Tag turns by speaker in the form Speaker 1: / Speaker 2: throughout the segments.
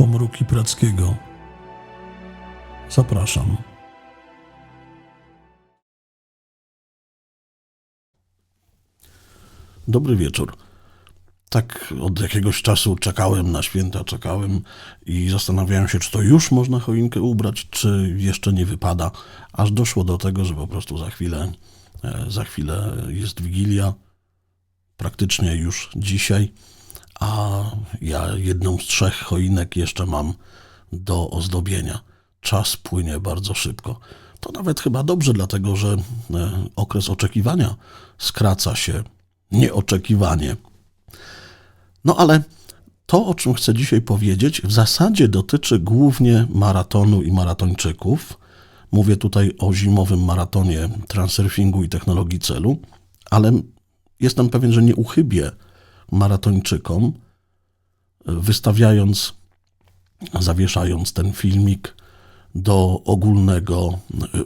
Speaker 1: Pomruki Prackiego. Zapraszam. Dobry wieczór. Tak od jakiegoś czasu czekałem na święta, czekałem i zastanawiałem się, czy to już można choinkę ubrać, czy jeszcze nie wypada, aż doszło do tego, że po prostu za chwilę, e, za chwilę jest Wigilia, praktycznie już dzisiaj, a ja jedną z trzech choinek jeszcze mam do ozdobienia. Czas płynie bardzo szybko. To nawet chyba dobrze, dlatego że e, okres oczekiwania skraca się nieoczekiwanie. No ale to, o czym chcę dzisiaj powiedzieć, w zasadzie dotyczy głównie maratonu i maratończyków. Mówię tutaj o zimowym maratonie transurfingu i technologii celu, ale jestem pewien, że nie uchybię maratończykom, wystawiając, zawieszając ten filmik do ogólnego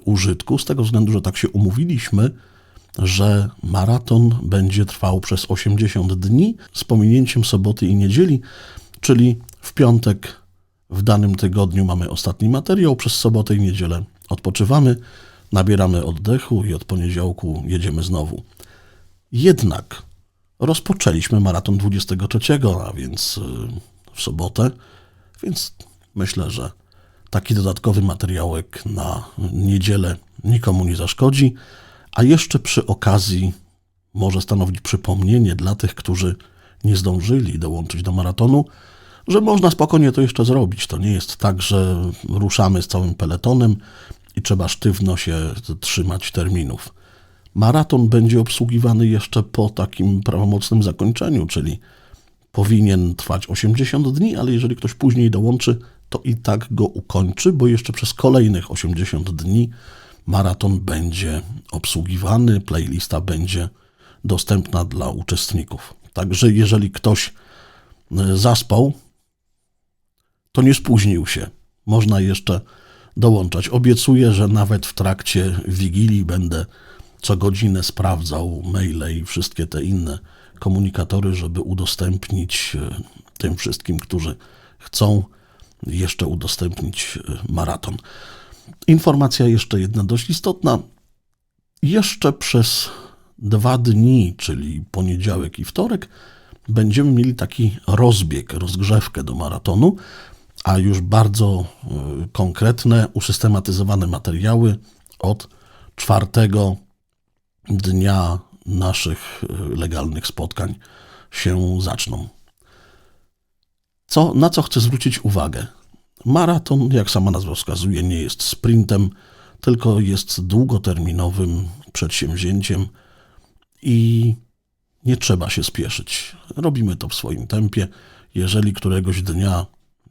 Speaker 1: użytku, z tego względu, że tak się umówiliśmy, że maraton będzie trwał przez 80 dni z pominięciem soboty i niedzieli, czyli w piątek w danym tygodniu mamy ostatni materiał, przez sobotę i niedzielę odpoczywamy, nabieramy oddechu i od poniedziałku jedziemy znowu. Jednak rozpoczęliśmy maraton 23, a więc y, w sobotę, więc myślę, że taki dodatkowy materiałek na niedzielę nikomu nie zaszkodzi, a jeszcze przy okazji może stanowić przypomnienie dla tych, którzy nie zdążyli dołączyć do maratonu, że można spokojnie to jeszcze zrobić. To nie jest tak, że ruszamy z całym peletonem i trzeba sztywno się trzymać terminów. Maraton będzie obsługiwany jeszcze po takim prawomocnym zakończeniu, czyli powinien trwać 80 dni, ale jeżeli ktoś później dołączy, to i tak go ukończy, bo jeszcze przez kolejnych 80 dni maraton będzie obsługiwany, playlista będzie dostępna dla uczestników. Także jeżeli ktoś e, zaspał, to nie spóźnił się. Można jeszcze dołączać. Obiecuję, że nawet w trakcie wigilii będę co godzinę sprawdzał maile i wszystkie te inne komunikatory, żeby udostępnić e, tym wszystkim, którzy chcą jeszcze udostępnić e, maraton. Informacja jeszcze jedna dość istotna. Jeszcze przez dwa dni, czyli poniedziałek i wtorek, będziemy mieli taki rozbieg, rozgrzewkę do maratonu, a już bardzo y, konkretne, usystematyzowane materiały od czwartego dnia naszych y, legalnych spotkań się zaczną. Co, na co chcę zwrócić uwagę? Maraton, jak sama nazwa wskazuje, nie jest sprintem, tylko jest długoterminowym przedsięwzięciem i nie trzeba się spieszyć. Robimy to w swoim tempie. Jeżeli któregoś dnia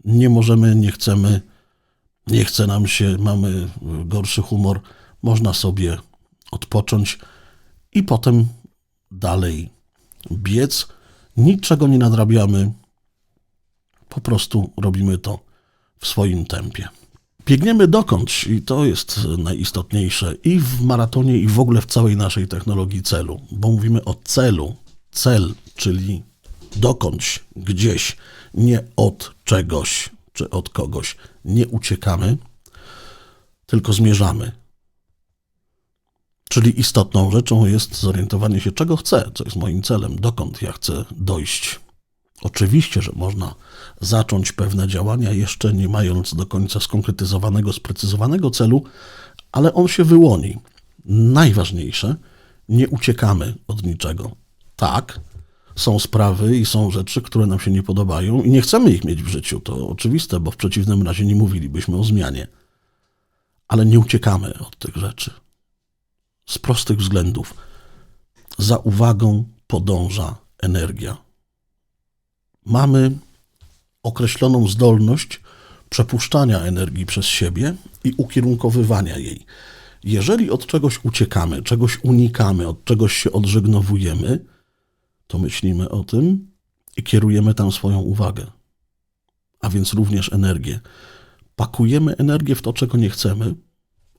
Speaker 1: nie możemy, nie chcemy, nie chce nam się, mamy gorszy humor, można sobie odpocząć i potem dalej biec. Niczego nie nadrabiamy, po prostu robimy to w swoim tempie. Biegniemy dokądś i to jest najistotniejsze i w maratonie, i w ogóle w całej naszej technologii celu, bo mówimy o celu. Cel, czyli dokądś, gdzieś, nie od czegoś czy od kogoś. Nie uciekamy, tylko zmierzamy. Czyli istotną rzeczą jest zorientowanie się, czego chcę, co jest moim celem, dokąd ja chcę dojść. Oczywiście, że można zacząć pewne działania, jeszcze nie mając do końca skonkretyzowanego, sprecyzowanego celu, ale on się wyłoni. Najważniejsze, nie uciekamy od niczego. Tak, są sprawy i są rzeczy, które nam się nie podobają i nie chcemy ich mieć w życiu. To oczywiste, bo w przeciwnym razie nie mówilibyśmy o zmianie. Ale nie uciekamy od tych rzeczy. Z prostych względów. Za uwagą podąża energia mamy określoną zdolność przepuszczania energii przez siebie i ukierunkowywania jej. Jeżeli od czegoś uciekamy, czegoś unikamy, od czegoś się odżegnowujemy, to myślimy o tym i kierujemy tam swoją uwagę, a więc również energię. Pakujemy energię w to, czego nie chcemy,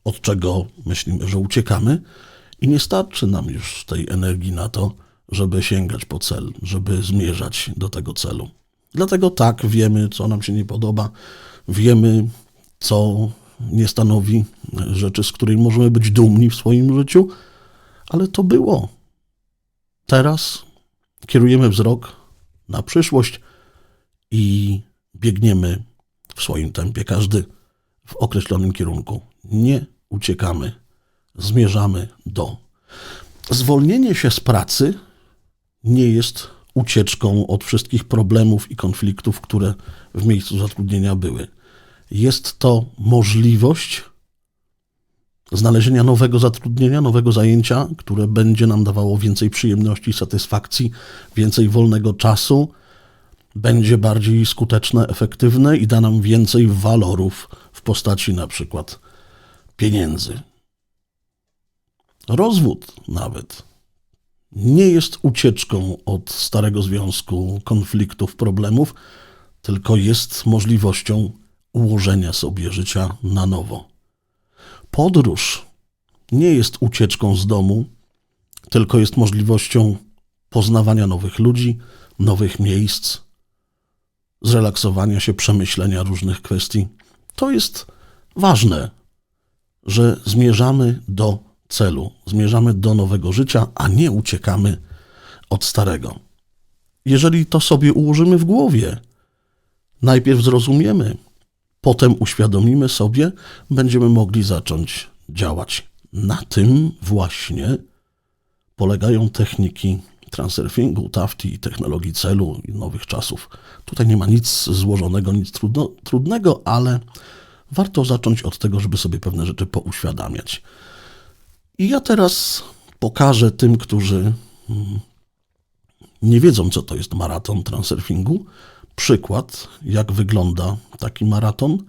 Speaker 1: od czego myślimy, że uciekamy, i nie starczy nam już tej energii na to, żeby sięgać po cel, żeby zmierzać do tego celu. Dlatego tak, wiemy, co nam się nie podoba, wiemy, co nie stanowi rzeczy, z której możemy być dumni w swoim życiu, ale to było. Teraz kierujemy wzrok na przyszłość i biegniemy w swoim tempie, każdy w określonym kierunku. Nie uciekamy, zmierzamy do. Zwolnienie się z pracy nie jest ucieczką od wszystkich problemów i konfliktów, które w miejscu zatrudnienia były. Jest to możliwość znalezienia nowego zatrudnienia, nowego zajęcia, które będzie nam dawało więcej przyjemności, satysfakcji, więcej wolnego czasu, będzie bardziej skuteczne, efektywne i da nam więcej walorów w postaci na przykład pieniędzy. Rozwód nawet nie jest ucieczką od starego związku, konfliktów, problemów, tylko jest możliwością ułożenia sobie życia na nowo. Podróż nie jest ucieczką z domu, tylko jest możliwością poznawania nowych ludzi, nowych miejsc, zrelaksowania się, przemyślenia różnych kwestii. To jest ważne, że zmierzamy do celu, zmierzamy do nowego życia, a nie uciekamy od starego. Jeżeli to sobie ułożymy w głowie, najpierw zrozumiemy, potem uświadomimy sobie, będziemy mogli zacząć działać. Na tym właśnie polegają techniki transurfingu, tafti i technologii celu i nowych czasów. Tutaj nie ma nic złożonego, nic trudno, trudnego, ale warto zacząć od tego, żeby sobie pewne rzeczy pouświadamiać. I ja teraz pokażę tym, którzy mm, nie wiedzą, co to jest maraton transurfingu, przykład, jak wygląda taki maraton.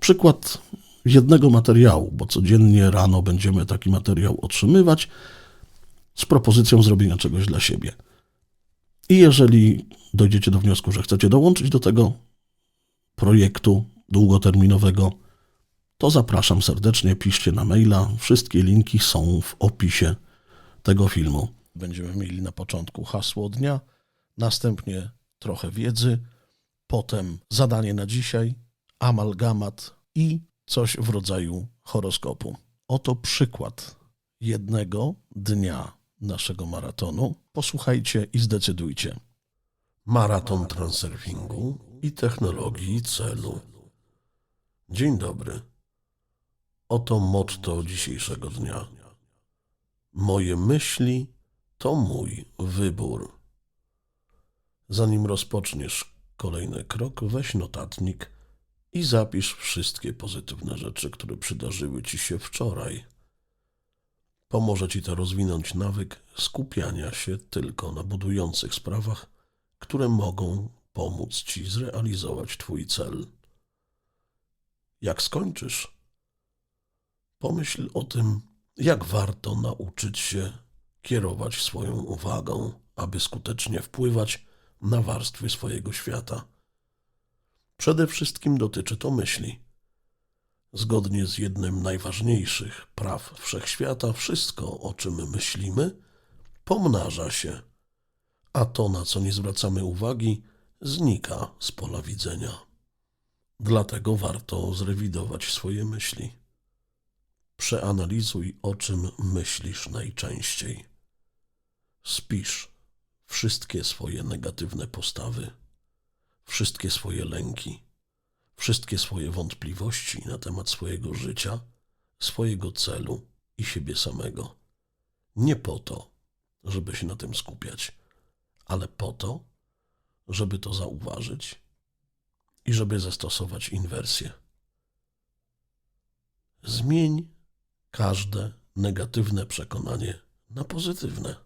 Speaker 1: Przykład jednego materiału, bo codziennie rano będziemy taki materiał otrzymywać z propozycją zrobienia czegoś dla siebie. I jeżeli dojdziecie do wniosku, że chcecie dołączyć do tego projektu długoterminowego, to zapraszam serdecznie, piszcie na maila. Wszystkie linki są w opisie tego filmu. Będziemy mieli na początku hasło dnia, następnie trochę wiedzy, potem zadanie na dzisiaj, amalgamat i coś w rodzaju horoskopu. Oto przykład jednego dnia naszego maratonu. Posłuchajcie i zdecydujcie. Maraton transurfingu i technologii celu. Dzień dobry. Oto motto dzisiejszego dnia. Moje myśli to mój wybór. Zanim rozpoczniesz kolejny krok, weź notatnik i zapisz wszystkie pozytywne rzeczy, które przydarzyły ci się wczoraj. Pomoże ci to rozwinąć nawyk skupiania się tylko na budujących sprawach, które mogą pomóc ci zrealizować twój cel. Jak skończysz, pomyśl o tym, jak warto nauczyć się kierować swoją uwagą, aby skutecznie wpływać na warstwy swojego świata. Przede wszystkim dotyczy to myśli. Zgodnie z jednym najważniejszych praw wszechświata, wszystko, o czym myślimy, pomnaża się, a to, na co nie zwracamy uwagi, znika z pola widzenia. Dlatego warto zrewidować swoje myśli. Przeanalizuj, o czym myślisz najczęściej. Spisz wszystkie swoje negatywne postawy, wszystkie swoje lęki, wszystkie swoje wątpliwości na temat swojego życia, swojego celu i siebie samego. Nie po to, żeby się na tym skupiać, ale po to, żeby to zauważyć i żeby zastosować inwersję. Zmień każde negatywne przekonanie na pozytywne.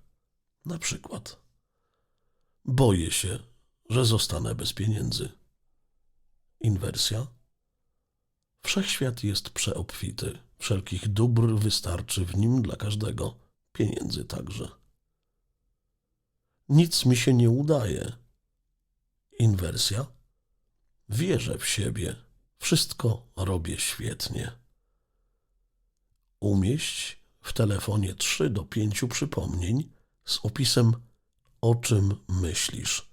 Speaker 1: Na przykład, boję się, że zostanę bez pieniędzy. Inwersja. Wszechświat jest przeobfity, wszelkich dóbr wystarczy w nim dla każdego, pieniędzy także. Nic mi się nie udaje. Inwersja. Wierzę w siebie, wszystko robię świetnie. Umieść w telefonie 3 do 5 przypomnień z opisem o czym myślisz.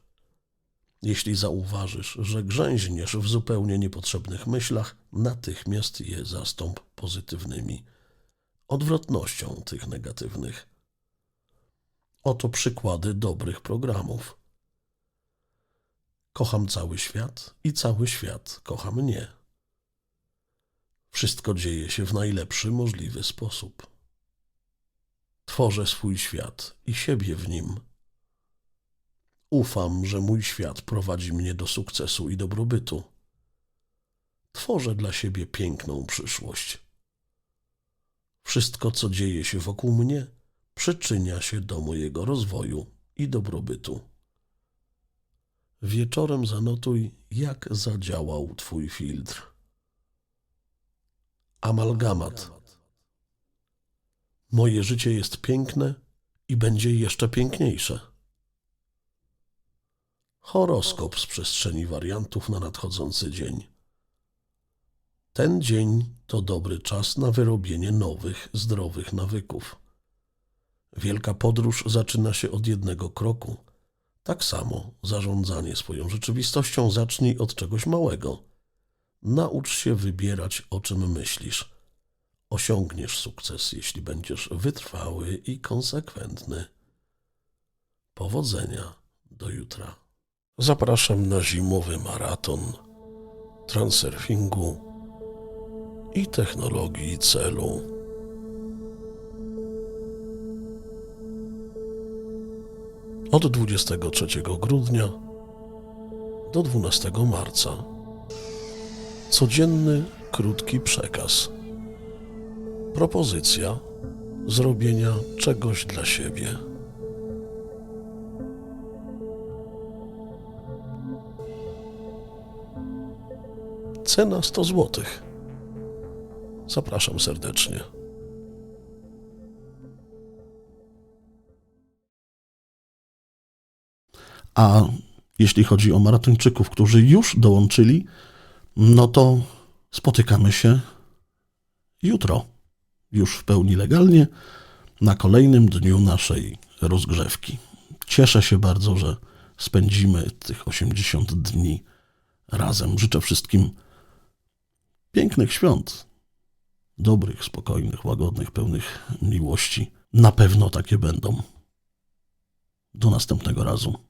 Speaker 1: Jeśli zauważysz, że grzęźniesz w zupełnie niepotrzebnych myślach, natychmiast je zastąp pozytywnymi, odwrotnością tych negatywnych. Oto przykłady dobrych programów. Kocham cały świat i cały świat kocha mnie. Wszystko dzieje się w najlepszy możliwy sposób. Tworzę swój świat i siebie w nim. Ufam, że mój świat prowadzi mnie do sukcesu i dobrobytu. Tworzę dla siebie piękną przyszłość. Wszystko, co dzieje się wokół mnie, przyczynia się do mojego rozwoju i dobrobytu. Wieczorem zanotuj, jak zadziałał Twój filtr. Amalgamat. Moje życie jest piękne i będzie jeszcze piękniejsze. Horoskop z przestrzeni wariantów na nadchodzący dzień. Ten dzień to dobry czas na wyrobienie nowych, zdrowych nawyków. Wielka podróż zaczyna się od jednego kroku. Tak samo zarządzanie swoją rzeczywistością zacznij od czegoś małego. Naucz się wybierać, o czym myślisz. Osiągniesz sukces, jeśli będziesz wytrwały i konsekwentny. Powodzenia do jutra. Zapraszam na zimowy maraton transurfingu i technologii celu. Od 23 grudnia do 12 marca. Codzienny, krótki przekaz. Propozycja zrobienia czegoś dla siebie. Cena 100 zł. Zapraszam serdecznie. A jeśli chodzi o maratończyków, którzy już dołączyli, no to spotykamy się jutro, już w pełni legalnie, na kolejnym dniu naszej rozgrzewki. Cieszę się bardzo, że spędzimy tych 80 dni razem. Życzę wszystkim pięknych świąt, dobrych, spokojnych, łagodnych, pełnych miłości. Na pewno takie będą. Do następnego razu.